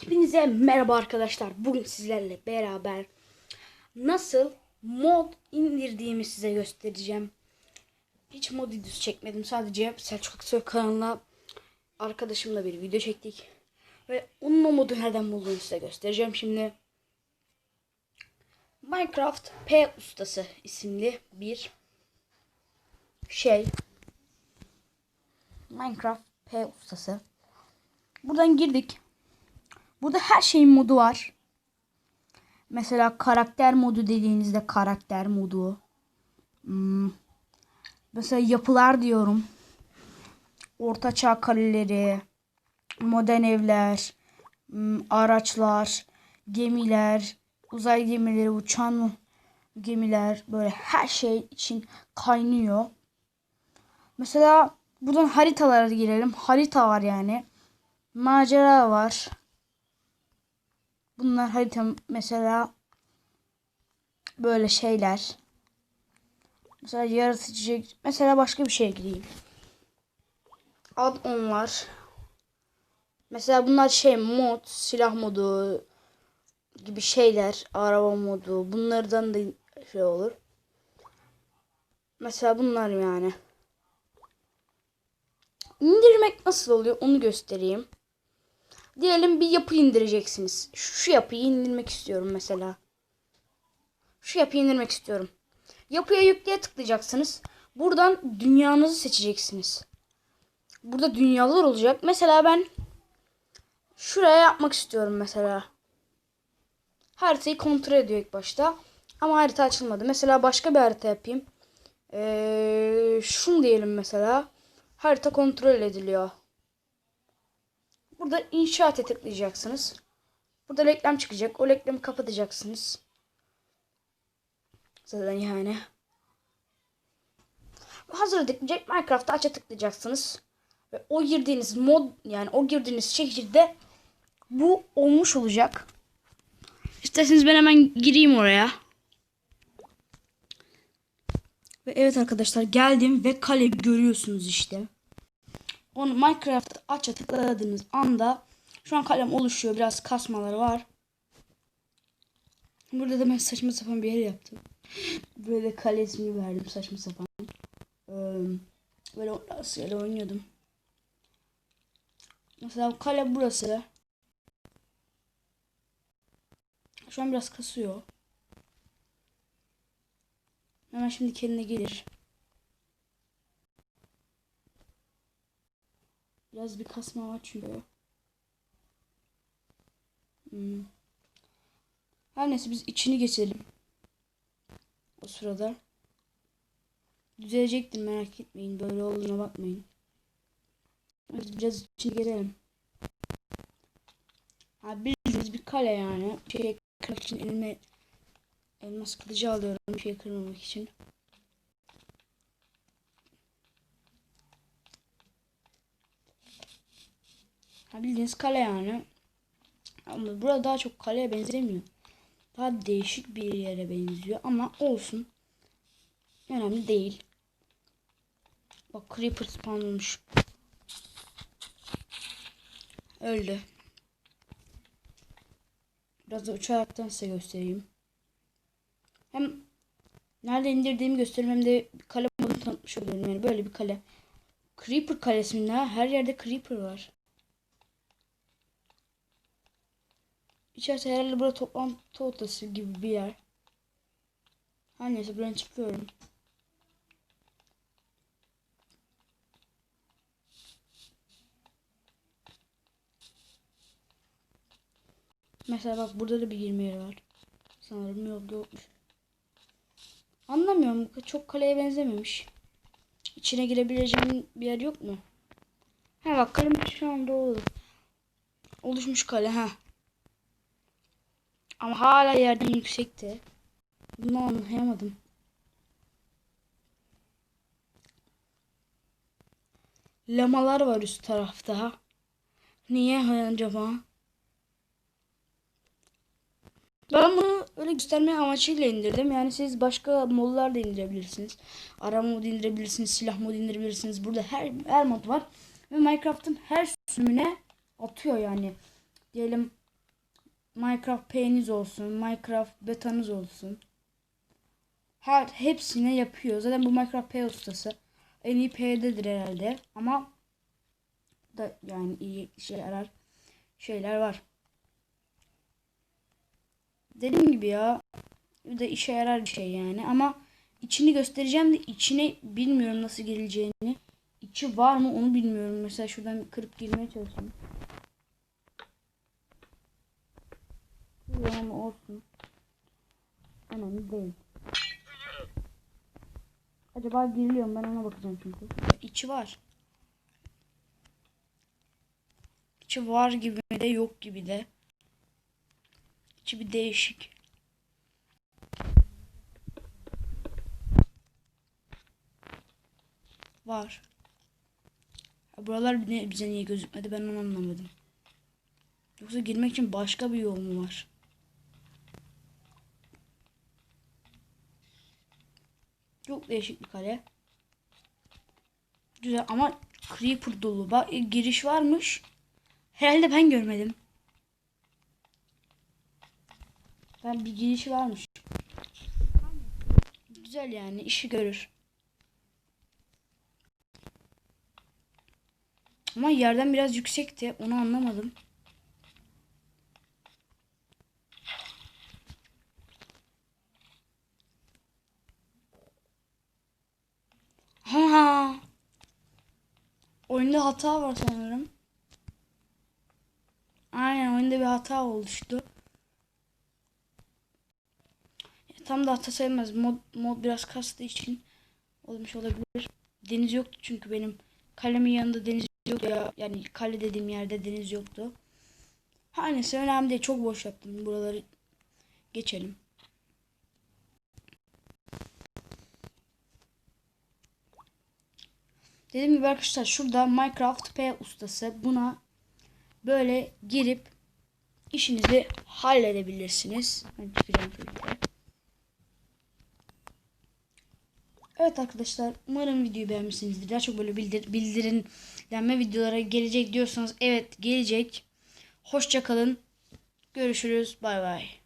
Hepinize merhaba arkadaşlar. Bugün sizlerle beraber nasıl mod indirdiğimi size göstereceğim. Hiç mod videosu çekmedim. Sadece Selçuk Aksoy kanalına arkadaşımla bir video çektik. Ve onun o modu nereden bulduğunu size göstereceğim şimdi. Minecraft P Ustası isimli bir şey. Minecraft P Ustası. Buradan girdik. Burada her şeyin modu var. Mesela karakter modu dediğinizde karakter modu. Hmm. Mesela yapılar diyorum. Ortaçağ kaleleri, modern evler, hmm, araçlar, gemiler, uzay gemileri, uçan gemiler böyle her şey için kaynıyor. Mesela buradan haritalara girelim. Harita var yani. Macera var. Bunlar harita mesela böyle şeyler. Mesela yaratıcı mesela başka bir şeye gireyim. Add-on var. Mesela bunlar şey mod, silah modu gibi şeyler, araba modu. Bunlardan da şey olur. Mesela bunlar yani. İndirmek nasıl oluyor onu göstereyim. Diyelim bir yapı indireceksiniz. Şu yapıyı indirmek istiyorum mesela. Şu yapıyı indirmek istiyorum. Yapıya yükleye tıklayacaksınız. Buradan dünyanızı seçeceksiniz. Burada dünyalar olacak. Mesela ben şuraya yapmak istiyorum mesela. Haritayı kontrol ediyor ilk başta. Ama harita açılmadı. Mesela başka bir harita yapayım. Ee, şunu diyelim mesela. Harita kontrol ediliyor. Burada inşaate tıklayacaksınız. Burada reklam çıkacak. O reklamı kapatacaksınız. Zaten yani. Hazır tıklayacak. Minecraft'ta aça tıklayacaksınız. Ve o girdiğiniz mod yani o girdiğiniz şehirde bu olmuş olacak. İsterseniz ben hemen gireyim oraya. Ve evet arkadaşlar geldim ve kale görüyorsunuz işte. Onu Minecraft aça tıkladığınız anda şu an kalem oluşuyor. Biraz kasmaları var. Burada da ben saçma sapan bir yer yaptım. Böyle kale ismini verdim saçma sapan. Böyle Asya'yla oynuyordum. Mesela kale burası. Şu an biraz kasıyor. Hemen şimdi kendine gelir. Biraz bir kasma var çünkü. Hmm. Her neyse biz içini geçelim. O sırada. Düzelecektir merak etmeyin. Böyle olduğuna bakmayın. Biz biraz içini gelelim. Ha, bildiğiniz bir kale yani. Şey kırmak için elime elmas kılıcı alıyorum. Bir şey kırmamak için. Bildiğiniz kale yani. Ama burada daha çok kaleye benzemiyor. Daha değişik bir yere benziyor ama olsun. Önemli değil. Bak creeper spawn. Öldü. Biraz da uçaraktan size göstereyim. Hem nerede indirdiğimi göstereyim hem de kale tanıtmış oluyorum. Yani böyle bir kale. Creeper kalesinde her yerde creeper var. İçerisi herhalde burada toplantı odası gibi bir yer. Her neyse buradan çıkıyorum. Mesela bak burada da bir girme yeri var. Sanırım yok yokmuş. Anlamıyorum. Çok kaleye benzememiş. İçine girebileceğim bir yer yok mu? Ha bak kalem şu anda oldu. Oluşmuş kale ha. Ama hala yerden yüksekte. Bunu anlayamadım. Lamalar var üst tarafta. Niye acaba? Ben bunu öyle gösterme amacıyla indirdim. Yani siz başka modlar da indirebilirsiniz. Arama modu indirebilirsiniz, silah modu indirebilirsiniz. Burada her her mod var. Ve Minecraft'ın her sürümüne atıyor yani. Diyelim Minecraft P'niz olsun, Minecraft betanız olsun. Her hepsine yapıyor. Zaten bu Minecraft P ustası en iyi P'dedir herhalde. Ama da yani iyi yarar şeyler var. Dediğim gibi ya bir de işe yarar bir şey yani ama içini göstereceğim de içine bilmiyorum nasıl girileceğini. İçi var mı onu bilmiyorum. Mesela şuradan kırıp girmeye çalışayım. Yani olsun. Önemli değil. Acaba giriliyor? Ben ona bakacağım çünkü. İçi var. İçi var gibi de yok gibi de. İçi bir değişik. Var. Buralar bize niye gözükmedi ben onu anlamadım. Yoksa girmek için başka bir yol mu var? Değişik bir kale. Güzel ama creeper dolu. Bak e, giriş varmış. Herhalde ben görmedim. Ben bir giriş varmış. Güzel yani işi görür. Ama yerden biraz yüksekti. Onu anlamadım. Ha. Oyunda hata var sanırım. Aynen oyunda bir hata oluştu. Ya, tam da hata sayılmaz. Mod, mod biraz kastığı için olmuş olabilir. Deniz yoktu çünkü benim kalemin yanında deniz yoktu ya. Yani kale dediğim yerde deniz yoktu. Her neyse önemli değil. Çok boş yaptım. Buraları geçelim. Dediğim gibi arkadaşlar şurada Minecraft P ustası buna böyle girip işinizi halledebilirsiniz. Şöyle. Evet arkadaşlar umarım videoyu beğenmişsinizdir. Daha çok böyle bildir bildirimlenme videolara gelecek diyorsanız evet gelecek. Hoşça kalın. Görüşürüz. Bay bay.